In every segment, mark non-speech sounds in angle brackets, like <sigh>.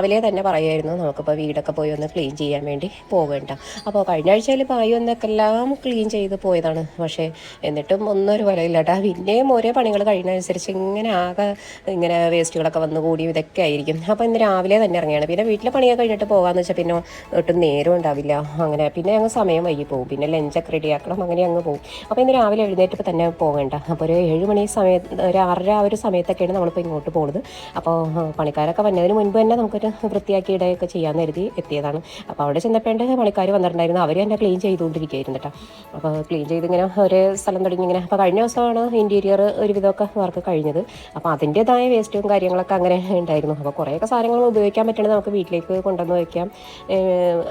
രാവിലെ തന്നെ പറയുമായിരുന്നു നമുക്കിപ്പോൾ വീടൊക്കെ പോയി ഒന്ന് ക്ലീൻ ചെയ്യാൻ വേണ്ടി പോകേണ്ട അപ്പോൾ കഴിഞ്ഞ ആഴ്ചയിൽ പായു എന്നൊക്കെ എല്ലാം ക്ലീൻ ചെയ്ത് പോയതാണ്. പക്ഷേ എന്നിട്ടും ഒന്നൊരു ഫലമില്ല കേട്ടോ പിന്നെയും ഓരോ പണികൾ കഴിയുന്നതനുസരിച്ച് ഇങ്ങനെ ആകെ ഇങ്ങനെ വേസ്റ്റുകളൊക്കെ വന്നു കൂടി ഇതൊക്കെ ആയിരിക്കും. അപ്പോൾ ഇന്ന് രാവിലെ തന്നെ ഇറങ്ങിയാണ്. പിന്നെ വീട്ടിലെ പണിയൊക്കെ കഴിഞ്ഞിട്ട് പോകാമെന്ന് വെച്ചാൽ പിന്നെ ഒട്ടും നേരം ഉണ്ടാവില്ല. അങ്ങനെ പിന്നെ അങ്ങ് സമയം വൈകി പോകും പിന്നെ ലഞ്ചൊക്കെ റെഡിയാക്കണം അങ്ങനെ അങ്ങ് പോകും അപ്പോൾ ഇന്ന് രാവിലെ എഴുന്നേറ്റപ്പോൾ തന്നെ പോകേണ്ട അപ്പോൾ ഒരു ഏഴ് മണി സമയത്ത് ഒരു ആറര ആ ഒരു സമയത്തൊക്കെയാണ് നമ്മളിപ്പോൾ ഇങ്ങോട്ട് പോകുന്നത് അപ്പോൾ പണിക്കാരൊക്കെ വന്നതിന് മുൻപ് തന്നെ നമുക്കൊരു വൃത്തിയാക്കി ഇടുകയൊക്കെ ചെയ്യാമെന്ന് കരുതി എത്തിയതാണ്. അപ്പോൾ അവിടെ ചെന്നപ്പോണ്ട് പണിക്കാർ വന്നിട്ടുണ്ടായിരുന്നു. അവർ എന്നെ ക്ലീൻ ചെയ്തുകൊണ്ടിരിക്കുകയായിരുന്നു കേട്ടോ അപ്പോൾ ക്ലീൻ ചെയ്ത് ഇങ്ങനെ ഒരേ സ്ഥലം തുടങ്ങി ഇങ്ങനെ അപ്പോൾ കഴിഞ്ഞ ദിവസമാണ് ഇന്റീരിയർ ഒരുവിധമൊക്കെ വർക്ക് കഴിഞ്ഞത്. അപ്പോൾ അതിന്റെതായ വേസ്റ്റും കാര്യങ്ങളൊക്കെ അങ്ങനെ ഉണ്ടായിരുന്നു. അപ്പോൾ കുറേയൊക്കെ സാധനങ്ങൾ ഉപയോഗിക്കാൻ പറ്റണത് നമുക്ക് വീട്ടിലേക്ക് കൊണ്ടുവന്ന് വയ്ക്കാം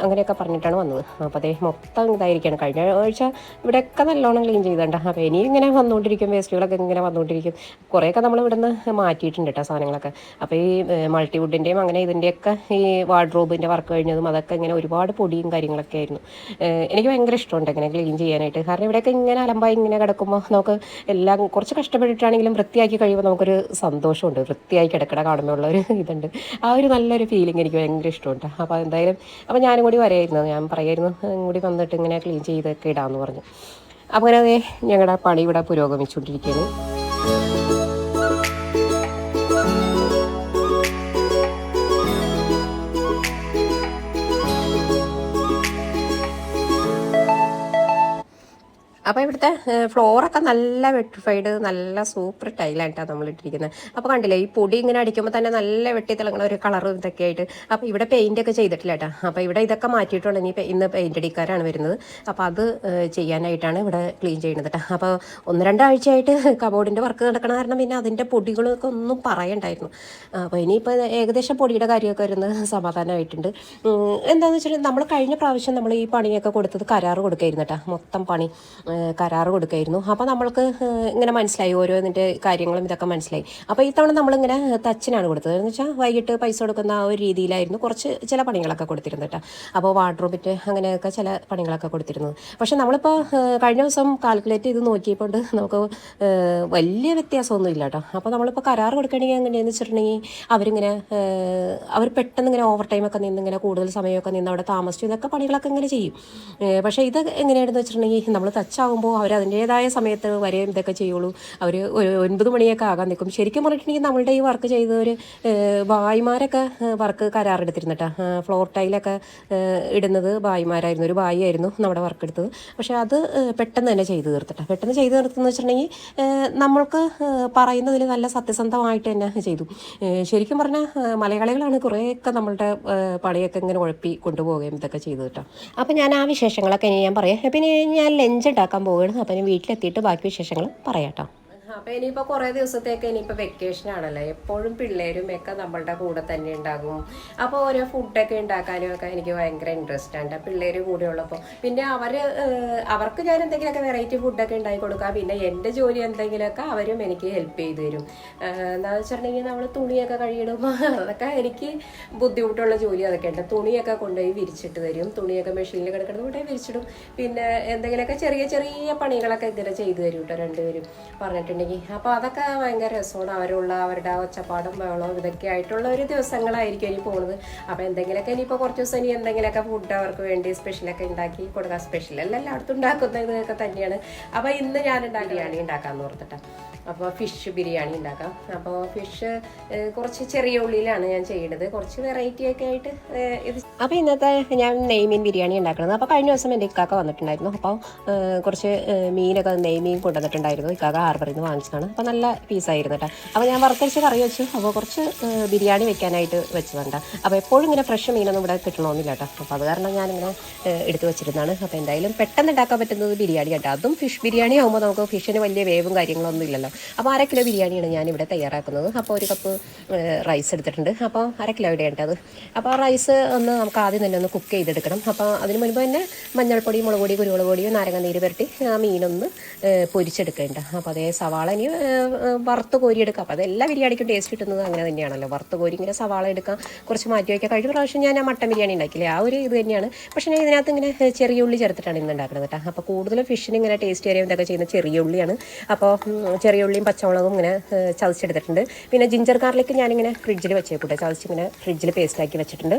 അങ്ങനെയൊക്കെ പറഞ്ഞിട്ടാണ് വന്നത്. അപ്പോൾ അതേ മൊത്തം ഇതായിരിക്കുകയാണ് കഴിഞ്ഞ ആഴ്ച ഇവിടെയൊക്കെ നല്ലോണം ക്ലീൻ ചെയ്തിട്ടുണ്ട് അപ്പോൾ ഇനി ഇങ്ങനെ വന്നുകൊണ്ടിരിക്കും. വേസ്റ്റുകളൊക്കെ ഇങ്ങനെ വന്നുകൊണ്ടിരിക്കും. കുറേയൊക്കെ നമ്മൾ ഇവിടുന്ന് മാറ്റിയിട്ടുണ്ട് കേട്ടോ സാധനങ്ങളൊക്കെ. അപ്പോൾ ഈ മൾട്ടിവുഡിന്റെയും അങ്ങനെ ഇതിന്റെയൊക്കെ ഈ വാർഡ്രോബിന്റെ വർക്ക് കഴിഞ്ഞതും അതൊക്കെ ഇങ്ങനെ ഒരുപാട് പൊടിയും കാര്യങ്ങളൊക്കെ ആയിരുന്നു. എനിക്ക് ഭയങ്കര ഇഷ്ടമുണ്ട് ഇങ്ങനെ ക്ലീൻ ചെയ്യാനായിട്ട്. കാരണം ഇവിടെയൊക്കെ ഇങ്ങനെ അലമ്പായി ഇങ്ങനെ കിടക്കുമ്പോൾ നമുക്ക് എല്ലാം കുറച്ച് കഷ്ടപ്പെട്ടിട്ടാണെങ്കിലും വൃത്തിയാക്കി കഴിയുമ്പോൾ നമുക്കൊരു സന്തോഷമുണ്ട്. വൃത്തിയായി കിടക്കണ കാണുമ്പോൾ ഉള്ള ഒരു ഇതുണ്ട്. ആ ഒരു നല്ലൊരു ഫീലിംഗ് എനിക്ക് ഭയങ്കര ഇഷ്ടമുണ്ട്. അപ്പോൾ എന്തായാലും അപ്പോൾ ഞാനും കൂടി വരായിരുന്നു. ഞാൻ പറയായിരുന്നു "ഉം, കൂടി വന്നിട്ട് ഇങ്ങനെ ക്ലീൻ ചെയ്തൊക്കെ ഇടാമെന്ന് പറഞ്ഞു. അപ്പോൾ അങ്ങനെ ഞങ്ങളുടെ പണി ഇവിടെ പുരോഗമിച്ചുകൊണ്ടിരിക്കുകയാണ് അപ്പോൾ ഇവിടുത്തെ ഫ്ലോറൊക്കെ നല്ല വെട്ടിഫൈഡ് നല്ല സൂപ്പർ ടൈലായിട്ടാണ് നമ്മൾ ഇട്ടിരിക്കുന്നത് അപ്പോൾ കണ്ടില്ലേ ഈ പൊടി ഇങ്ങനെ അടിക്കുമ്പോൾ തന്നെ നല്ല വെട്ടി തിളങ്ങുന്ന ഒരു കളറും ഇതൊക്കെ ആയിട്ട്. അപ്പോൾ ഇവിടെ പെയിന്റ് ഒക്കെ ചെയ്തിട്ടില്ല കേട്ടോ അപ്പോൾ ഇവിടെ ഇതൊക്കെ മാറ്റിയിട്ടുണ്ട്. ഇനി ഇന്ന് പെയിന്റ് അടിക്കാരാണ് വരുന്നത്. അപ്പോൾ അത് ചെയ്യാനായിട്ടാണ് ഇവിടെ ക്ലീൻ ചെയ്യുന്നത് കേട്ടോ അപ്പോൾ ഒന്ന് രണ്ടാഴ്ചയായിട്ട് കബോർഡിന്റെ വർക്ക് നടക്കണ കാരണം പിന്നെ അതിന്റെ പൊടികളൊക്കെ ഒന്നും പറയണ്ടായിരുന്നു. അപ്പോൾ ഇനിയിപ്പോൾ ഏകദേശം പൊടിയുടെ കാര്യമൊക്കെ വരുന്നത് സമാധാനമായിട്ടുണ്ട് എന്താണെന്ന് വെച്ചിട്ടുണ്ടെങ്കിൽ നമ്മൾ കഴിഞ്ഞ പ്രാവശ്യം നമ്മൾ ഈ പണിയൊക്കെ കൊടുത്തത് കരാറ് കൊടുക്കായിരുന്നു കേട്ടോ മൊത്തം പണി. കരാറ് കൊടുക്കായിരുന്നു. അപ്പോൾ നമ്മൾക്ക് ഇങ്ങനെ മനസ്സിലായി. ഓരോന്നിന്റെ കാര്യങ്ങളും ഇതൊക്കെ മനസ്സിലായി. അപ്പോൾ ഇത്തവണ നമ്മളിങ്ങനെ തച്ചിനാണ് കൊടുത്തത്. എന്ന് വെച്ചാൽ വൈകിട്ട് പൈസ കൊടുക്കുന്ന ആ ഒരു രീതിയിലായിരുന്നു കുറച്ച് ചില പണികളൊക്കെ കൊടുത്തിരുന്നത് കേട്ടോ അപ്പോൾ വാർഡ്രോബിറ്റ് അങ്ങനെയൊക്കെ ചില പണികളൊക്കെ കൊടുത്തിരുന്നത്. പക്ഷെ നമ്മളിപ്പോൾ കഴിഞ്ഞ ദിവസം കാൽക്കുലേറ്റ് ചെയ്ത് നോക്കിയപ്പോൾ നമുക്ക് വലിയ വ്യത്യാസമൊന്നും ഇല്ല കേട്ടോ അപ്പോൾ നമ്മളിപ്പോൾ കരാർ കൊടുക്കണമെങ്കിൽ എങ്ങനെയാണെന്ന് വെച്ചിട്ടുണ്ടെങ്കിൽ അവരിങ്ങനെ അവർ പെട്ടെന്ന് ഇങ്ങനെ ഓവർ ടൈമൊക്കെ നിന്ന് ഇങ്ങനെ കൂടുതൽ സമയമൊക്കെ നിന്ന് അവിടെ താമസിച്ചു. ഇതൊക്കെ പണികളൊക്കെ ഇങ്ങനെ ചെയ്യും. പക്ഷേ ഇത് എങ്ങനെയാണെന്ന് വെച്ചിട്ടുണ്ടെങ്കിൽ നമ്മൾ ടച്ചാകുമ്പോൾ അവർ അതിന്റേതായ സമയത്ത് വരെ ഇതൊക്കെ ചെയ്യുള്ളൂ. അവർ ഒരു ഒൻപത് മണിയൊക്കെ ആകാൻ നിൽക്കും. ശരിക്കും പറഞ്ഞിട്ടുണ്ടെങ്കിൽ നമ്മളുടെ ഈ വർക്ക് ചെയ്തവർ ബായിമാരൊക്കെ വർക്ക് കരാറെടുത്തിരുന്നിട്ടാ. ഫ്ലോർ ടൈലൊക്കെ ഇടുന്നത് ബായിമാരായിരുന്നു ഒരു ഭായി ആയിരുന്നു നമ്മുടെ വർക്ക് എടുത്തത്. പക്ഷേ അത് പെട്ടെന്ന് തന്നെ ചെയ്തു തീർത്തിട്ടാ. പെട്ടെന്ന് ചെയ്തു തീർത്തെന്ന് വെച്ചിട്ടുണ്ടെങ്കിൽ നമ്മൾക്ക് പറയുന്നതിൽ നല്ല സത്യസന്ധമായിട്ട് തന്നെ ചെയ്തു. ശരിക്കും പറഞ്ഞാൽ മലയാളികളാണ് കുറേയൊക്കെ നമ്മളുടെ പണിയൊക്കെ ഇങ്ങനെ ഉഴപ്പി കൊണ്ടുപോവുകയും ഇതൊക്കെ ചെയ്തു കേട്ടോ. അപ്പം ഞാൻ ആ വിശേഷങ്ങളൊക്കെ ഇനി ഞാൻ പറയാം. പിന്നെ ഞാൻ ലഞ്ച് പോവുകയാണ്. അപ്പം ഞാൻ വീട്ടിലെത്തിയിട്ട് ബാക്കി വിശേഷങ്ങൾ പറയാം കേട്ടോ. അപ്പൊ ഇനിയിപ്പോ കുറെ ദിവസത്തേക്ക് ഇനിയിപ്പോ വെക്കേഷൻ ആണല്ലോ. എപ്പോഴും പിള്ളേരും ഒക്കെ നമ്മളുടെ കൂടെ തന്നെ ഉണ്ടാകും. അപ്പോൾ ഓരോ ഫുഡൊക്കെ ഉണ്ടാക്കാനും ഒക്കെ എനിക്ക് ഭയങ്കര ഇൻട്രസ്റ്റ് ആണ്. പിള്ളേര് കൂടെ ഉള്ളപ്പോൾ പിന്നെ അവർ അവർക്ക് ഞാൻ എന്തെങ്കിലുമൊക്കെ വെറൈറ്റി ഫുഡൊക്കെ ഉണ്ടാക്കി കൊടുക്കാം. പിന്നെ എന്റെ ജോലി എന്തെങ്കിലുമൊക്കെ അവരും എനിക്ക് ഹെൽപ്പ് ചെയ്തു തരും. എന്താ വെച്ചിട്ടുണ്ടെങ്കിൽ നമ്മൾ തുണിയൊക്കെ കഴുകിയിടുമ്പോൾ അതൊക്കെ എനിക്ക് ബുദ്ധിമുട്ടുള്ള ജോലി അതൊക്കെ ഉണ്ട്. തുണിയൊക്കെ കൊണ്ടുപോയി വിരിച്ചിട്ട് തരും. തുണിയൊക്കെ മെഷീനിൽ കിടക്കുന്നത് കൊണ്ടുപോയി വിരിച്ചിടും. പിന്നെ എന്തെങ്കിലുമൊക്കെ ചെറിയ ചെറിയ പണികളൊക്കെ ഇങ്ങനെ ചെയ്തു തരും കേട്ടോ രണ്ടുപേരും പറഞ്ഞിട്ടുണ്ടെങ്കിൽ അപ്പോൾ അതൊക്കെ ഭയങ്കര രസമാണ്. അവരുള്ള അവരുടെ ഒച്ചപ്പാടും ബഹളവും ഇതൊക്കെ ആയിട്ടുള്ള ഒരു ദിവസങ്ങളായിരിക്കും ഇനി പോകുന്നത് അപ്പോൾ എന്തെങ്കിലുമൊക്കെ ഇനിയിപ്പോൾ കുറച്ച് ദിവസം ഇനി എന്തെങ്കിലുമൊക്കെ ഫുഡ് അവർക്ക് വേണ്ടി സ്പെഷ്യലൊക്കെ ഉണ്ടാക്കി കൊടുക്കാം. സ്പെഷ്യൽ അല്ല എല്ലായിടത്തും ഉണ്ടാക്കുന്ന ഇതൊക്കെ തന്നെയാണ്. അപ്പോൾ ഇന്ന് ഞാൻ ബിരിയാണി ഉണ്ടാക്കാമെന്ന് ഓർത്തിട്ടാണ് അപ്പോൾ ഫിഷ് ബിരിയാണി ഉണ്ടാക്കാം അപ്പോൾ ഫിഷ് കുറച്ച് ചെറിയ ഉള്ളിയിലാണ് ഞാൻ ചെയ്യുന്നത് കുറച്ച് വെറൈറ്റി ഒക്കെ ആയിട്ട് ഇത് അപ്പോൾ ഇന്നത്തെ ഞാൻ നെയ്മീൻ ബിരിയാണി ഉണ്ടാക്കുന്നത് അപ്പോൾ കഴിഞ്ഞ ദിവസം എന്റെ ഇക്കാക്ക വന്നിട്ടുണ്ടായിരുന്നു. അപ്പോൾ കുറച്ച് മീനൊക്കെ നെയ്മീൻ കൊണ്ടുവന്നിട്ടുണ്ടായിരുന്നു. ഇക്കാക്ക ഹാർബറിൽ നിന്ന് വാങ്ങിച്ചതാണ്. അപ്പോൾ നല്ല പീസായിരുന്നു കേട്ടോ. അപ്പോൾ ഞാൻ വറുത്തരച്ച് കറി വെച്ചു. അപ്പോൾ കുറച്ച് ബിരിയാണി വെക്കാനായിട്ട് വെച്ചതുണ്ട്. അപ്പോൾ എപ്പോഴും ഇങ്ങനെ ഫ്രഷ് മീനൊന്നും ഇവിടെ കിട്ടണമെന്നില്ല കേട്ടോ. അപ്പോൾ അത് കാരണം ഞാനിങ്ങനെ എടുത്ത് വെച്ചിരുന്നതാണ്. അപ്പോൾ എന്തായാലും പെട്ടെന്ന് ഉണ്ടാക്കാൻ പറ്റുന്നത് ബിരിയാണി കേട്ടോ. അതും ഫിഷ് ബിരിയാണി ആകുമ്പോൾ നമുക്ക് ഫിഷിന് വലിയ വേവും കാര്യങ്ങളൊന്നും ഇല്ലല്ലോ. അപ്പോൾ അര കിലോ ബിരിയാണിയാണ് ഞാനിവിടെ തയ്യാറാക്കുന്നത്. അപ്പോൾ ഒരു കപ്പ് റൈസ് എടുത്തിട്ടുണ്ട്. അപ്പോൾ അര കിലോ ഇവിടെ ഉണ്ട് അത്. അപ്പോൾ ആ റൈസ് ഒന്ന് നമുക്ക് ആദ്യം തന്നെ ഒന്ന് കുക്ക് ചെയ്തെടുക്കണം. അപ്പോൾ അതിന് മുൻപ് തന്നെ മഞ്ഞൾപ്പൊടി മുളക് പൊടി കുരുമുളക് പൊടിയും നാരങ്ങ നീര് പുരട്ടി ആ മീനൊന്ന് പൊരിച്ചെടുക്കേണ്ട. അപ്പോൾ അതേ സവാള സവാള ഇനി വറുത്ത് കോരിയെടുക്കാം. അപ്പോൾ അതെല്ലാ ബിരിയാണിക്കും ടേസ്റ്റ് കിട്ടുന്നത് അങ്ങനെ തന്നെയാണല്ലോ. വറുത്ത് കോരി ഇങ്ങനെ സവാള എടുക്കാം കുറച്ച് മാറ്റി വയ്ക്കാം. കഴിഞ്ഞ പ്രാവശ്യം ഞാൻ ആ മട്ടൻ ബിരിയാണി ഉണ്ടാക്കില്ലേ ആ ഒരു ഇത് തന്നെയാണ്. പക്ഷേ ഞാൻ ഇതിനകത്ത് ഇങ്ങനെ ചെറിയ ഉള്ളി ചേർത്തിട്ടാണ് ഇന്ന് ഉണ്ടാക്കുന്നത് കേട്ടോ. അപ്പോൾ കൂടുതലും ഫിഷിന് ഇങ്ങനെ ടേസ്റ്റ് ചെയ്യാൻ ഇതൊക്കെ ചെയ്യുന്ന ചെറിയ ഉള്ളിയാണ്. അപ്പോൾ ചെറിയ ഉള്ളിയും പച്ചമുളകും ഇങ്ങനെ ചതച്ചെടുത്തിട്ടുണ്ട്. പിന്നെ ജിഞ്ചർ ഗാർലിക്ക് ഞാനിങ്ങനെ ഫ്രിഡ്ജിൽ വെച്ചേക്കൂട്ടെ. ചതച്ചിങ്ങനെ ഫ്രിഡ്ജിൽ പേസ്റ്റ് ആക്കി വെച്ചിട്ടുണ്ട്.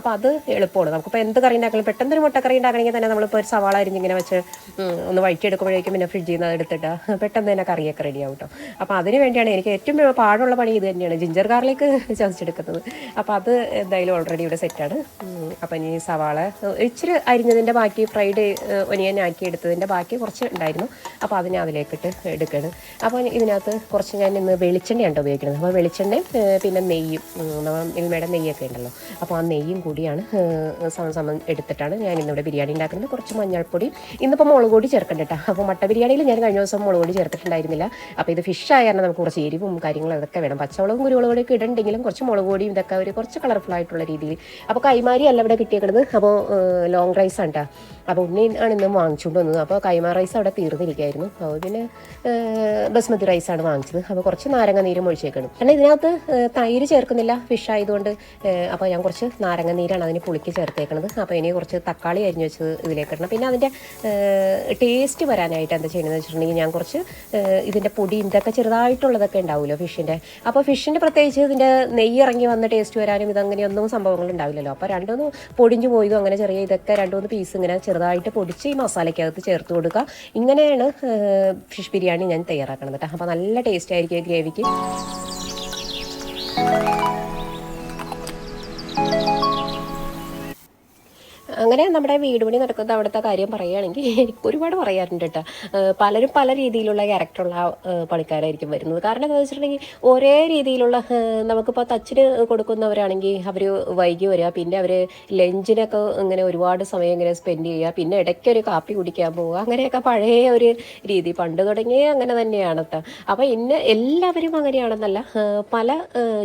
അപ്പോൾ അത് എളുപ്പമാണ്. നമുക്കിപ്പോൾ എന്ത് കറി ഉണ്ടാക്കണം പെട്ടെന്ന് ഒരു മുട്ടക്കറി ഉണ്ടാക്കണമെങ്കിൽ തന്നെ നമ്മളിപ്പോൾ ഒരു സവാള അരിഞ്ഞിങ്ങനെ വെച്ച് ഒന്ന് വഴറ്റിയെടുക്കുമ്പോഴേക്കും പിന്നെ ഫ്രിഡ്ജിൽ നിന്ന് അത് എടുത്തിട്ട്. പെട്ടെന്ന് തന്നെ കറിയൊക്കെ റെഡി ആവും കേട്ടോ അപ്പോൾ അതിന് വേണ്ടിയാണ് എനിക്ക് ഏറ്റവും പാടുള്ള പണി ഇത് തന്നെയാണ്. Ginger garlic <laughs> ചതച്ചെടുക്കുന്നത്. അപ്പോൾ അത് എന്തായാലും ഓൾറെഡി ഇവിടെ സെറ്റാണ് അപ്പോൾ ഇനി സവാള ഇച്ചിരി അരിഞ്ഞതിന്റെ ബാക്കി ഫ്രൈഡ് ഒനിയൻ ആക്കി എടുത്തതിന്റെ ബാക്കി കുറച്ച് ഉണ്ടായിരുന്നു. അപ്പോൾ അതിനെ അതിലേക്കിട്ട് എടുക്കണം. അപ്പോൾ ഇതിനകത്ത് കുറച്ച് ഞാൻ ഇന്ന് വെളിച്ചെണ്ണയാണ് ഉപയോഗിക്കുന്നത്. അപ്പോൾ വെളിച്ചെണ്ണയും പിന്നെ നെയ്യും മിൽമയുടെ നെയ്യൊക്കെ ഉണ്ടല്ലോ. അപ്പോൾ ആ നെയ്യും കൂടിയാണ് സമം സമം എടുത്തിട്ടാണ് ഞാൻ ഇന്നിവിടെ ബിരിയാണി ഉണ്ടാക്കുന്നത്. കുറച്ച് മഞ്ഞൾപ്പൊടി. ഇന്നിപ്പോൾ മുളക് പൊടി ചേർക്കണ്ട അപ്പോൾ മട്ട ബിരിയാണിയിൽ ഞാൻ കഴിഞ്ഞ ദിവസം മുളക് പൊടി ചേർത്തിട്ടുണ്ടായിരുന്നില്ല. അപ്പോൾ ഇത് ഫിഷ് ആയാലും നമുക്ക് കുറച്ച് എരിവും കാര്യങ്ങളും അതൊക്കെ വേണം. പച്ചമുളകും കുരുമുളകും ഒക്കെ ഇടണ്ടെങ്കിലും കുറച്ച് മുളക് പൊടിയും ഇതൊക്കെ ഒരു കുറച്ച് കളർഫുൾ ആയിട്ടുള്ള രീതിയിൽ. അപ്പോൾ കൈമാരി അല്ല ഇവിടെ കിട്ടിയേക്കുന്നത് അപ്പോൾ ലോങ് റൈസ് ആണ് കേട്ടോ അപ്പോൾ ഉണ്ണി ആണ് ഇന്നും വാങ്ങിച്ചുകൊണ്ട് വന്നത്. അപ്പോൾ കൈമാ റൈസ് അവിടെ തീർന്നിരിക്കുകയായിരുന്നു. അപ്പോൾ പിന്നെ ബസ്മതി റൈസാണ് വാങ്ങിച്ചത്. അപ്പോൾ കുറച്ച് നാരങ്ങ നീരും ഒഴിച്ചേക്കണം. കാരണം ഇതിനകത്ത് തൈര് ചേർക്കുന്നില്ല ഫിഷ് ആയതുകൊണ്ട്. അപ്പോൾ ഞാൻ കുറച്ച് നാരങ്ങ നീരാണ് അതിന് പുളിക്ക് ചേർത്തേക്കണത്. അപ്പോൾ ഇനി കുറച്ച് തക്കാളി അരിഞ്ഞ് വെച്ചത് ഇതിലേക്ക് ഇടണം. പിന്നെ അതിന്റെ ടേസ്റ്റ് വരാനായിട്ട് എന്താ ചെയ്യണമെന്ന് വെച്ചിട്ടുണ്ടെങ്കിൽ ഞാൻ കുറച്ച് ഇതിന്റെ പൊടി ഇതൊക്കെ ചെറുതായിട്ടുള്ളതൊക്കെ ഉണ്ടാവുമല്ലോ ഫിഷിന്റെ അപ്പോൾ ഫിഷിന്റെ പ്രത്യേകിച്ച് ഇതിന്റെ നെയ്യ് ഇറങ്ങി വന്ന ടേസ്റ്റ് വരാനും ഇതങ്ങനെയൊന്നും സംഭവങ്ങൾ ഉണ്ടാവില്ലല്ലോ. അപ്പോൾ രണ്ടൊന്ന് പൊടിഞ്ഞു പോയതും അങ്ങനെ ചെറിയ ഇതൊക്കെ രണ്ടുമൂന്ന് പീസ് ഇങ്ങനെ ചെറുതായിട്ട് പൊടിച്ച് ഈ മസാലയ്ക്കകത്ത് ചേർത്ത് കൊടുക്കുക. ഇങ്ങനെയാണ് ഫിഷ് ബിരിയാണി ഞാൻ തയ്യാറാക്കുന്നത് കേട്ടോ. അപ്പോൾ നല്ല ടേസ്റ്റ് ആയിരിക്കും ഗ്രേവിക്ക് അങ്ങനെ നമ്മുടെ വീട് പണി നടക്കുന്ന അവിടുത്തെ കാര്യം പറയുകയാണെങ്കിൽ എനിക്ക് ഒരുപാട് പറയാറുണ്ട് കേട്ടോ. പലരും പല രീതിയിലുള്ള ക്യാരക്ടറുള്ള പണിക്കാരായിരിക്കും വരുന്നത്. കാരണം എന്താ വെച്ചിട്ടുണ്ടെങ്കിൽ ഒരേ രീതിയിലുള്ള നമുക്കിപ്പോൾ തച്ചിന് കൊടുക്കുന്നവരാണെങ്കിൽ അവർ വൈകി വരിക പിന്നെ അവർ ലഞ്ചിനൊക്കെ ഇങ്ങനെ ഒരുപാട് സമയം ഇങ്ങനെ സ്പെൻഡ് ചെയ്യുക പിന്നെ ഇടയ്ക്ക് ഒരു കാപ്പി കുടിക്കാൻ പോവുക അങ്ങനെയൊക്കെ പഴയ ഒരു രീതി. പണ്ട് തുടങ്ങിയ അങ്ങനെ തന്നെയാണ് അപ്പോൾ ഇന്ന് എല്ലാവരും അങ്ങനെയാണെന്നല്ല പല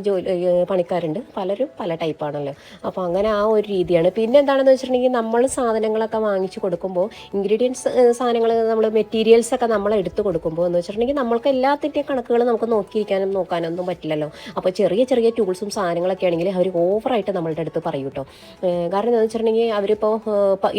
ജോലി പണിക്കാരുണ്ട്. പലരും പല ടൈപ്പാണല്ലോ അപ്പോൾ അങ്ങനെ ആ ഒരു രീതിയാണ്. പിന്നെ എന്താണെന്ന് വെച്ചിട്ടുണ്ടെങ്കിൽ നമ്മൾ സാധനങ്ങളൊക്കെ വാങ്ങിച്ചു കൊടുക്കുമ്പോൾ ഇൻഗ്രീഡിയൻസ് സാധനങ്ങൾ നമ്മൾ മെറ്റീരിയൽസ് ഒക്കെ നമ്മൾ എടുത്ത് കൊടുക്കുമ്പോൾ എന്ന് വെച്ചിട്ടുണ്ടെങ്കിൽ നമ്മൾക്ക് എല്ലാത്തിന്റെ കണക്കുകൾ നമുക്ക് നോക്കിയിരിക്കാനും നോക്കാനൊന്നും പറ്റില്ലല്ലോ. അപ്പോൾ ചെറിയ ചെറിയ ടൂൾസും സാധനങ്ങളൊക്കെ ആണെങ്കിൽ അവർ ഓവറായിട്ട് നമ്മളുടെ അടുത്ത് പറയും കേട്ടോ. കാരണം എന്താണെന്ന് വെച്ചിട്ടുണ്ടെങ്കിൽ അവരിപ്പോൾ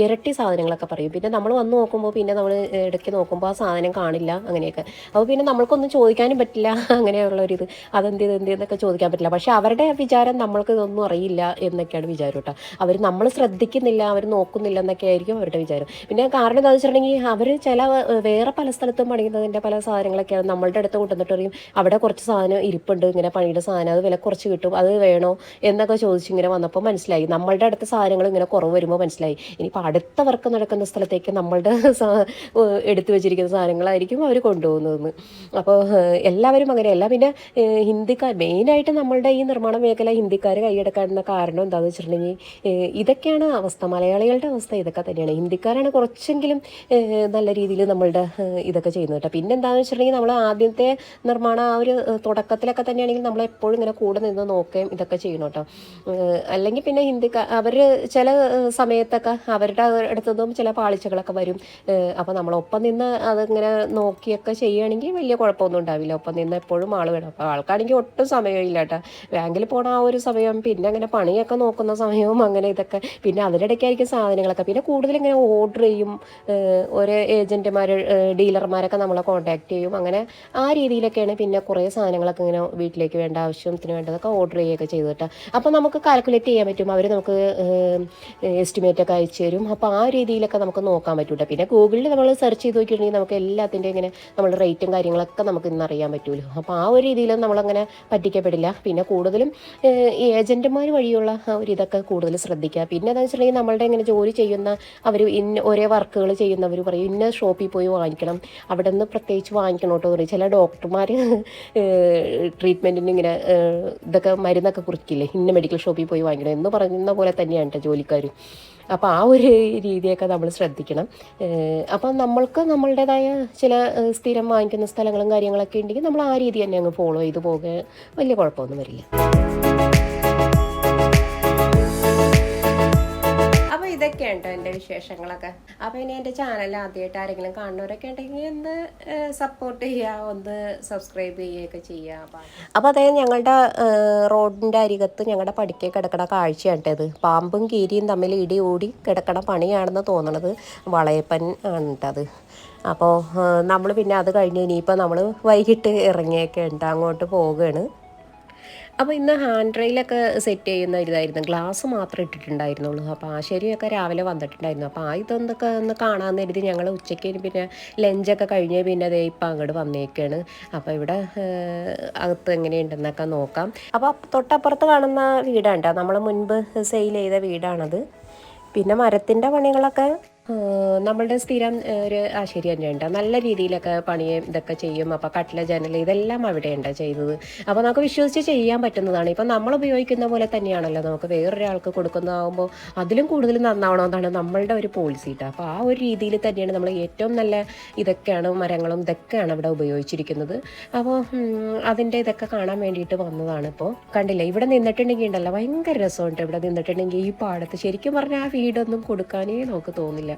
ഇരട്ടി സാധനങ്ങളൊക്കെ പറയും. പിന്നെ നമ്മൾ വന്ന് നോക്കുമ്പോൾ പിന്നെ നമ്മൾ ഇടയ്ക്ക് നോക്കുമ്പോൾ ആ സാധനം കാണില്ല അങ്ങനെയൊക്കെ. അപ്പോൾ പിന്നെ നമ്മൾക്കൊന്നും ചോദിക്കാനും പറ്റില്ല <laughs> അങ്ങനെയുള്ള ഒരു ഇത്. അതെന്ത് ഇത് എന്ത് എന്നൊക്കെ ചോദിക്കാൻ പറ്റില്ല. പക്ഷേ അവരുടെ വിചാരം നമ്മൾക്ക് ഇതൊന്നും അറിയില്ല എന്നൊക്കെയാണ് വിചാരം കേട്ടോ. അവർ നമ്മൾ ശ്രദ്ധിക്കുന്നില്ല അവർ നോക്കുന്നില്ല എന്നൊക്കെ ആയിരിക്കും അവരുടെ വിചാരം. പിന്നെ കാരണം എന്താണെന്ന് വെച്ചിട്ടുണ്ടെങ്കിൽ അവർ ചില വേറെ പല സ്ഥലത്തും പണിയുന്നതിന്റെ പല സാധനങ്ങളൊക്കെയാണ് നമ്മളുടെ അടുത്ത് കൊണ്ടുവന്നിട്ട് പറയും അവിടെ കുറച്ച് സാധനം ഇരിപ്പുണ്ട് ഇങ്ങനെ പണിയുടെ സാധനം അത് വില കുറച്ച് കിട്ടും അത് വേണോ എന്നൊക്കെ ചോദിച്ച് ഇങ്ങനെ വന്നപ്പോൾ മനസ്സിലായി. നമ്മളുടെ അടുത്ത സാധനങ്ങൾ ഇങ്ങനെ കുറവ് വരുമ്പോൾ മനസ്സിലായി. ഇനിയിപ്പോൾ അടുത്ത വർക്ക് നടക്കുന്ന സ്ഥലത്തേക്ക് നമ്മളുടെ <laughs> എടുത്തു വെച്ചിരിക്കുന്ന സാധനങ്ങളായിരിക്കും അവർ കൊണ്ടുപോകുന്നതെന്ന്. അപ്പോൾ എല്ലാവരും അങ്ങനെയല്ല. പിന്നെ ഹിന്ദിക്കാർ മെയിനായിട്ട് നമ്മളുടെ ഈ നിർമ്മാണ മേഖല ഹിന്ദിക്കാർ കൈയ്യെടുക്കാൻ കാരണം എന്താണെന്ന് വെച്ചിട്ടുണ്ടെങ്കിൽ ഇതൊക്കെയാണ് അവസ്ഥ. മലയാളികളുടെ അവസ്ഥ ഇതൊക്കെ തന്നെയാണ്. ഹിന്ദിക്കാരാണ് കുറച്ചെങ്കിലും നല്ല രീതിയിൽ നമ്മളുടെ ഇതൊക്കെ ചെയ്യുന്നത് കേട്ടോ. പിന്നെ എന്താണെന്ന് വെച്ചിട്ടുണ്ടെങ്കിൽ നമ്മൾ ആദ്യത്തെ നിർമ്മാണം ആ ഒരു തുടക്കത്തിലൊക്കെ തന്നെയാണെങ്കിൽ നമ്മൾ എപ്പോഴും ഇങ്ങനെ കൂടെ നിന്ന് നോക്കുകയും ഇതൊക്കെ ചെയ്യണം കേട്ടോ. അല്ലെങ്കിൽ പിന്നെ ഹിന്ദിക്കാർ അവർ ചില സമയത്തൊക്കെ അവരുടെ അടുത്തുനിന്നും ചില പാളിച്ചകളൊക്കെ വരും. അപ്പോൾ നമ്മളൊപ്പം നിന്ന് അതിങ്ങനെ നോക്കിയൊക്കെ ചെയ്യുകയാണെങ്കിൽ വലിയ കുഴപ്പമൊന്നും ഉണ്ടാവില്ല. ഒപ്പം നിന്ന് എപ്പോഴും ആൾ വേണം. അപ്പോൾ ആൾക്കാണെങ്കിൽ ഒട്ടും സമയമില്ല കേട്ടോ. ബാങ്കിൽ പോണ ആ ഒരു സമയം പിന്നെ അങ്ങനെ പണിയൊക്കെ നോക്കുന്ന സമയവും അങ്ങനെ ഇതൊക്കെ. പിന്നെ അതിനിടയ്ക്കായിരിക്കും സാധനങ്ങളൊക്കെ. പിന്നെ കൂടുതൽ ഇങ്ങനെ ഓർഡർ ചെയ്യും ഓരോ ഏജന്റുമാർ ഡീലർമാരൊക്കെ നമ്മളെ കോൺടാക്ട് ചെയ്യും. അങ്ങനെ ആ രീതിയിലൊക്കെയാണ് പിന്നെ കുറേ സാധനങ്ങളൊക്കെ ഇങ്ങനെ വീട്ടിലേക്ക് വേണ്ട ആവശ്യത്തിന് വേണ്ടതൊക്കെ ഓർഡർ ചെയ്യുകയൊക്കെ ചെയ്തിട്ട്. അപ്പോൾ നമുക്ക് കാൽക്കുലേറ്റ് ചെയ്യാൻ പറ്റും. അവർ നമുക്ക് എസ്റ്റിമേറ്റ് ഒക്കെ അയച്ചു തരും. അപ്പോൾ ആ രീതിയിലൊക്കെ നമുക്ക് നോക്കാൻ പറ്റൂട്ടോ. പിന്നെ ഗൂഗിളിൽ നമ്മൾ സെർച്ച് ചെയ്ത് നോക്കിയിട്ടുണ്ടെങ്കിൽ നമുക്ക് എല്ലാത്തിന്റെ ഇങ്ങനെ നമ്മൾ റേറ്റും കാര്യങ്ങളൊക്കെ നമുക്ക് ഇന്ന് അറിയാൻ പറ്റുമല്ലോ അപ്പോൾ ആ ഒരു രീതിയിൽ നമ്മളങ്ങനെ പറ്റിക്കപ്പെടില്ല. പിന്നെ കൂടുതലും ഏജന്റുമാർ വഴിയുള്ള ആ ഒരു ഇതൊക്കെ കൂടുതൽ ശ്രദ്ധിക്കുക. പിന്നെ എന്താണെന്ന് വെച്ചിട്ടുണ്ടെങ്കിൽ നമ്മളുടെ ഇങ്ങനെ ജോലി ചെയ്യുന്ന അവർ ഇന്ന ഒരേ വർക്കുകൾ ചെയ്യുന്നവർ പറയും ഇന്ന ഷോപ്പിൽ പോയി വാങ്ങിക്കണം അവിടെ നിന്ന് പ്രത്യേകിച്ച് വാങ്ങിക്കണം കേട്ടോ പറയും. ചില ഡോക്ടർമാർ ട്രീറ്റ്മെന്റിന് ഇങ്ങനെ ഇതൊക്കെ മരുന്നൊക്കെ കുറിക്കില്ലേ ഇന്ന മെഡിക്കൽ ഷോപ്പിൽ പോയി വാങ്ങിക്കണം എന്ന് പറയുന്ന പോലെ തന്നെയാണ് കേട്ടോ ജോലിക്കാർ. അപ്പോൾ ആ ഒരു രീതിയൊക്കെ നമ്മൾ ശ്രദ്ധിക്കണം. അപ്പം നമ്മൾക്ക് നമ്മളുടേതായ ചില സ്ഥിരം വാങ്ങിക്കുന്ന സ്ഥലങ്ങളും കാര്യങ്ങളൊക്കെ ഉണ്ടെങ്കിൽ നമ്മൾ ആ രീതി തന്നെ അങ്ങ് ഫോളോ ചെയ്ത് പോകുക വലിയ കുഴപ്പമൊന്നും വരില്ല. കേട്ടോ എന്റെ വിശേഷങ്ങളൊക്കെ? അപ്പോൾ ഇനി എന്റെ ചാനൽ ആദ്യമായിട്ട് ആരെങ്കിലും കാണുന്നവരൊക്കെ ഉണ്ടെങ്കിൽ ഒന്ന് സപ്പോർട്ട് ചെയ്യുക ഒന്ന് സബ്സ്ക്രൈബ് ചെയ്യുകയൊക്കെ ചെയ്യുക. അപ്പോൾ അതായത് ഞങ്ങളുടെ റോഡിന്റെ അരികത്ത് ഞങ്ങളുടെ പടിക്കേ കിടക്കണ കാഴ്ചയാണ് ഇത്. പാമ്പും കീരിയും തമ്മിൽ ഇടി ഓടി കിടക്കണ പണിയാണെന്ന് തോന്നണത് വളയപ്പൻ ആണ് കേട്ടത് അപ്പോൾ നമ്മൾ പിന്നെ അത് കഴിഞ്ഞ് ഇനിയിപ്പോൾ നമ്മൾ വൈകിട്ട് ഇറങ്ങിയൊക്കെ ഉണ്ട് അങ്ങോട്ട് പോവുകയാണ്. അപ്പോൾ ഇന്ന് ഹാൻഡ് റെയിലൊക്കെ സെറ്റ് ചെയ്യുന്ന ഇതായിരുന്നു ഗ്ലാസ് മാത്രമേ ഇട്ടിട്ടുണ്ടായിരുന്നുള്ളൂ. അപ്പോൾ ആശേരിയൊക്കെ രാവിലെ വന്നിട്ടുണ്ടായിരുന്നു. അപ്പോൾ ആ ഇതൊന്നൊക്കെ ഒന്ന് കാണാമെന്ന് കരുതി ഞങ്ങൾ ഉച്ചയ്ക്ക് പിന്നെ ലഞ്ചൊക്കെ കഴിഞ്ഞ് പിന്നെ അതേ ഇപ്പം അങ്ങോട്ട് വന്നേക്കാണ്. അപ്പോൾ ഇവിടെ അകത്ത് എങ്ങനെയുണ്ടെന്നൊക്കെ നോക്കാം. അപ്പോൾ തൊട്ടപ്പുറത്ത് കാണുന്ന വീടാണ് നമ്മൾ മുൻപ് സെയിൽ ചെയ്ത വീടാണത്. പിന്നെ മരത്തിന്റെ പണികളൊക്കെ നമ്മളുടെ സ്ഥിരം ഒരു ആശേരി തന്നെയുണ്ട്. നല്ല രീതിയിലൊക്കെ പണിയും ഇതൊക്കെ ചെയ്യും. അപ്പോൾ കട്ടില ജനൽ ഇതെല്ലാം അവിടെ അവിടെയുണ്ട് ചെയ്തത് അപ്പോൾ നമുക്ക് വിശ്വസിച്ച് ചെയ്യാൻ പറ്റുന്നതാണ്. ഇപ്പം നമ്മൾ ഉപയോഗിക്കുന്ന പോലെ തന്നെയാണല്ലോ. നമുക്ക് വേറൊരാൾക്ക് കൊടുക്കുന്നതാകുമ്പോൾ അതിലും കൂടുതൽ നന്നാവണമെന്നാണ് നമ്മളുടെ ഒരു പോളിസി കേട്ടോ അപ്പോൾ ആ ഒരു രീതിയിൽ തന്നെയാണ് നമ്മൾ ഏറ്റവും നല്ല ഇതൊക്കെയാണ് മരങ്ങളും ഇതൊക്കെയാണ് അവിടെ ഉപയോഗിച്ചിരിക്കുന്നത്. അപ്പോൾ അതിന്റെ ഇതൊക്കെ കാണാൻ വേണ്ടിയിട്ട് വന്നതാണ് ഇപ്പോൾ കണ്ടില്ല? ഇവിടെ നിന്നിട്ടുണ്ടെങ്കിൽ ഉണ്ടല്ലോ. ഭയങ്കര രസമുണ്ട് ഇവിടെ നിന്നിട്ടുണ്ടെങ്കിൽ ഈ പാടത്ത്. ശരിക്കും പറഞ്ഞാൽ ആ വീടൊന്നും കൊടുക്കാനേ നമുക്ക് തോന്നില്ല.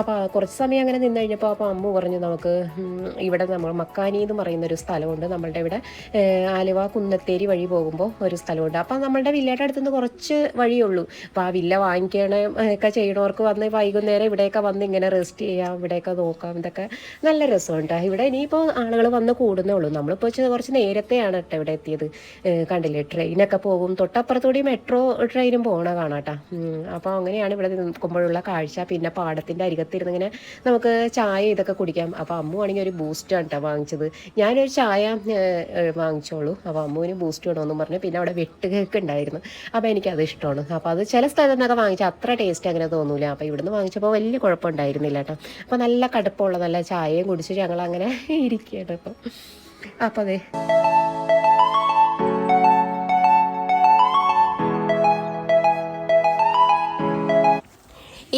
അപ്പോൾ കുറച്ച് സമയം അങ്ങനെ നിന്ന് കഴിഞ്ഞപ്പോൾ അപ്പോൾ അമ്മ പറഞ്ഞു നമുക്ക് ഇവിടെ നമ്മൾ മക്കാനി എന്ന് പറയുന്ന ഒരു സ്ഥലമുണ്ട്. നമ്മളുടെ ഇവിടെ ആലുവ കുന്നത്തേരി വഴി പോകുമ്പോൾ ഒരു സ്ഥലമുണ്ട്. അപ്പോൾ നമ്മളുടെ വില്ലയുടെ അടുത്തുനിന്ന് കുറച്ച് വഴിയുള്ളൂ അപ്പോൾ ആ വില്ല വാങ്ങിക്കണ ഒക്കെ ചെയ്യണവർക്ക് വന്ന് വൈകുന്നേരം ഇവിടെയൊക്കെ വന്ന് ഇങ്ങനെ റെസ്റ്റ് ചെയ്യാം ഇവിടെയൊക്കെ നോക്കാം. ഇതൊക്കെ നല്ല രസമുണ്ട്. ഇവിടെ ഇനിയിപ്പോൾ ആളുകൾ വന്ന് കൂടുന്നേ ഉള്ളൂ. നമ്മളിപ്പോൾ കുറച്ച് നേരത്തെയാണ് കേട്ടോ ഇവിടെ എത്തിയത്. കണ്ടില്ലേ? ട്രെയിനൊക്കെ പോകും. തൊട്ടപ്പുറത്തൂടി മെട്രോ ട്രെയിനും പോകണ കാണാട്ടാ അപ്പോൾ അങ്ങനെയാണ് ഇവിടെ നിൽക്കുമ്പോഴുള്ള കാഴ്ച. പിന്നെ പാടത്തിന്റെ അരികത്തിരുന്ന് ഇങ്ങനെ നമുക്ക് ചായ ഇതൊക്കെ കുടിക്കാം. അപ്പോൾ അമ്മു ആണെങ്കിൽ ഒരു ബൂസ്റ്റാണ് കേട്ടോ വാങ്ങിച്ചത്. ഞാനൊരു ചായ വാങ്ങിച്ചോളൂ. അപ്പോൾ അമ്മുവിന് ബൂസ്റ്റ് വേണമെന്ന് പറഞ്ഞു. പിന്നെ അവിടെ വെട്ട് കേക്ക് ഉണ്ടായിരുന്നു. അപ്പോൾ എനിക്കത് ഇഷ്ടമാണ്. അപ്പോൾ അത് ചില സ്ഥലത്ത് നിന്നൊക്കെ വാങ്ങിച്ചാൽ അത്ര ടേസ്റ്റ് അങ്ങനെ തോന്നൂല. അപ്പോൾ ഇവിടുന്ന് വാങ്ങിച്ചപ്പോൾ വലിയ കുഴപ്പമുണ്ടായിരുന്നില്ല കേട്ടോ അപ്പോൾ നല്ല കടുപ്പമുള്ള നല്ല ചായയും കുടിച്ച് ഞങ്ങൾ അങ്ങനെ ഇരിക്കുകയാണ് ഇപ്പം. അപ്പോൾ അതെ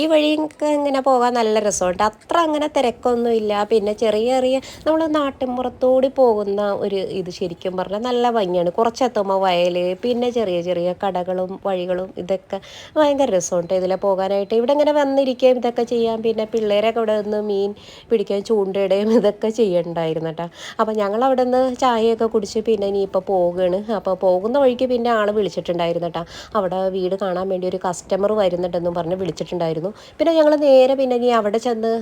ഈ വഴിയൊക്കെ ഇങ്ങനെ പോകാൻ നല്ല രസമുണ്ട്. അത്ര അങ്ങനെ തിരക്കൊന്നും ഇല്ല പിന്നെ ചെറിയ ചെറിയ നമ്മൾ നാട്ടിൻപുറത്തോടി പോകുന്ന ഒരു ഇത് ശരിക്കും പറഞ്ഞാൽ നല്ല ഭംഗിയാണ്. കുറച്ചെത്തുമ്പോൾ വയൽ പിന്നെ ചെറിയ ചെറിയ കടകളും വഴികളും ഇതൊക്കെ ഭയങ്കര രസമുണ്ട് ഇതിലെ പോകാനായിട്ട്. ഇവിടെ ഇങ്ങനെ വന്നിരിക്കുകയും ഇതൊക്കെ ചെയ്യാൻ പിന്നെ പിള്ളേരൊക്കെ ഇവിടെ നിന്ന് മീൻ പിടിക്കാൻ ചൂണ്ടയിടുകയും ഇതൊക്കെ ചെയ്യണ്ടായിരുന്നു കേട്ടോ. അപ്പോൾ ഞങ്ങൾ അവിടെ നിന്ന് ചായയൊക്കെ കുടിച്ച് പിന്നെ ഇനിയിപ്പോൾ പോകുകയാണ് അപ്പോൾ പോകുന്ന വഴിക്ക് പിന്നെ ആൾ വിളിച്ചിട്ടുണ്ടായിരുന്നു കേട്ടോ. അവിടെ വീട് കാണാൻ വേണ്ടി ഒരു കസ്റ്റമർ വരുന്നുണ്ടെന്നും പറഞ്ഞ് വിളിച്ചിട്ടുണ്ടായിരുന്നു. പിന്നെ ഞങ്ങൾ നേരെ പിന്നെ ഇനി അവിടെ ചെന്ന്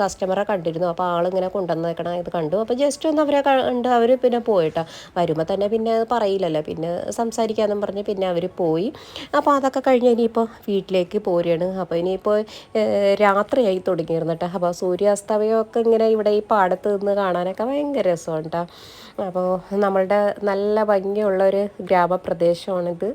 കസ്റ്റമറെ കണ്ടിരുന്നു. അപ്പോൾ ആളിങ്ങനെ കൊണ്ടുവന്നേക്കണ ഇത് കണ്ടു. അപ്പോൾ ജസ്റ്റ് ഒന്ന് അവരെ കണ്ട് അവർ പിന്നെ പോയിട്ടോ. വരുമ്പോൾ തന്നെ പിന്നെ പറയില്ലല്ലോ. പിന്നെ സംസാരിക്കാമെന്നും പറഞ്ഞ് പിന്നെ അവർ പോയി. അപ്പോൾ അതൊക്കെ കഴിഞ്ഞ് ഇനിയിപ്പോൾ വീട്ടിലേക്ക് പോരുകയാണ് അപ്പോൾ ഇനിയിപ്പോൾ രാത്രിയായി തുടങ്ങിയിരുന്നു കേട്ടോ അപ്പോൾ സൂര്യാസ്തമയമൊക്കെ ഇങ്ങനെ ഇവിടെ ഈ പാടത്ത് നിന്ന് കാണാനൊക്കെ ഭയങ്കര രസമാണ് അപ്പോൾ നമ്മളുടെ നല്ല ഭംഗിയുള്ള ഒരു ഗ്രാമപ്രദേശമാണിത്.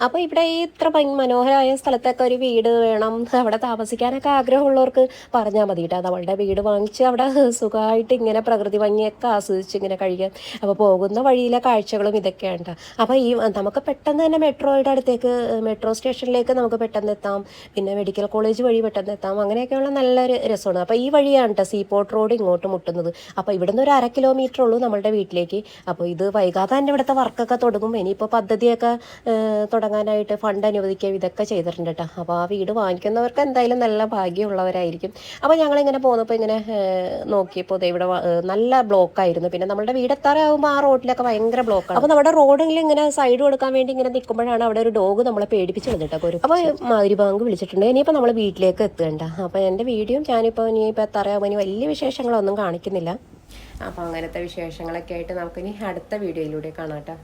അപ്പോൾ ഇവിടെ ഇത്ര മനോഹരമായ സ്ഥലത്തൊക്കെ ഒരു വീട് വേണം അവിടെ താമസിക്കാനൊക്കെ ആഗ്രഹമുള്ളവർക്ക് പറഞ്ഞാൽ മതി കേട്ടോ. നമ്മളുടെ വീട് വാങ്ങിച്ച് അവിടെ സുഖമായിട്ട് ഇങ്ങനെ പ്രകൃതി ഭംഗിയൊക്കെ ആസ്വദിച്ച് ഇങ്ങനെ കഴിക്കാം. അപ്പോൾ പോകുന്ന വഴിയിലെ കാഴ്ചകളും ഇതൊക്കെയാണ്. അപ്പോൾ ഈ നമുക്ക് പെട്ടെന്ന് തന്നെ മെട്രോയുടെ അടുത്തേക്ക് മെട്രോ സ്റ്റേഷനിലേക്ക് നമുക്ക് പെട്ടെന്ന് എത്താം. പിന്നെ മെഡിക്കൽ കോളേജ് വഴി പെട്ടെന്ന് എത്താം. അങ്ങനെയൊക്കെയുള്ള നല്ലൊരു രസമാണ്. അപ്പോൾ ഈ വഴിയാണ് കേട്ടോ സീപോർട്ട് റോഡ് ഇങ്ങോട്ട് മുട്ടുന്നത്. അപ്പോൾ ഇവിടുന്ന് ഒരു അര കിലോമീറ്റർ ഉള്ളൂ നമ്മളുടെ വീട്ടിലേക്ക്. അപ്പോൾ ഇത് വൈകാതെ തന്നെ ഇവിടുത്തെ വർക്കൊക്കെ തുടങ്ങും. ഇനിയിപ്പോൾ പദ്ധതിയൊക്കെ ഏഹ്, തുടങ്ങാനായിട്ട് ഫണ്ട് അനുവദിക്കുകയും ഇതൊക്കെ ചെയ്തിട്ടുണ്ട് കേട്ടോ അപ്പോൾ ആ വീട് വാങ്ങിക്കുന്നവർക്ക് എന്തായാലും നല്ല ഭാഗ്യമുള്ളവരായിരിക്കും. അപ്പോൾ ഞങ്ങളിങ്ങനെ പോകുന്നപ്പോൾ ഇങ്ങനെ നോക്കിയപ്പോൾ ഇവിടെ നല്ല ബ്ലോക്കായിരുന്നു പിന്നെ നമ്മുടെ വീട് എത്താറാകുമ്പോൾ ആ റോഡിലൊക്കെ ഭയങ്കര ബ്ലോക്കാണ് അപ്പോൾ നമ്മുടെ റോഡിൽ ഇങ്ങനെ സൈഡ് കൊടുക്കാൻ വേണ്ടി ഇങ്ങനെ നിൽക്കുമ്പോഴാണ് അവിടെ ഒരു ഡോഗ് നമ്മളെ പേടിപ്പിച്ച് കളഞ്ഞിട്ടോ ഒരു അപ്പോൾ മാതിരി ബാങ്ക് വിളിച്ചിട്ടുണ്ട്. ഇനിയിപ്പോൾ നമ്മൾ വീട്ടിലേക്ക് എത്തുകയുണ്ട് അപ്പോൾ എന്റെ വീഡിയോ ഞാനിപ്പോൾ ഇനിയിപ്പോൾ എത്താറാകുമ്പോൾ ഇനി വലിയ വിശേഷങ്ങളൊന്നും കാണിക്കുന്നില്ല. അപ്പോൾ അങ്ങനത്തെ വിശേഷങ്ങളൊക്കെ ആയിട്ട് നമുക്കിനി അടുത്ത വീഡിയോയിലൂടെ കാണാം കേട്ടോ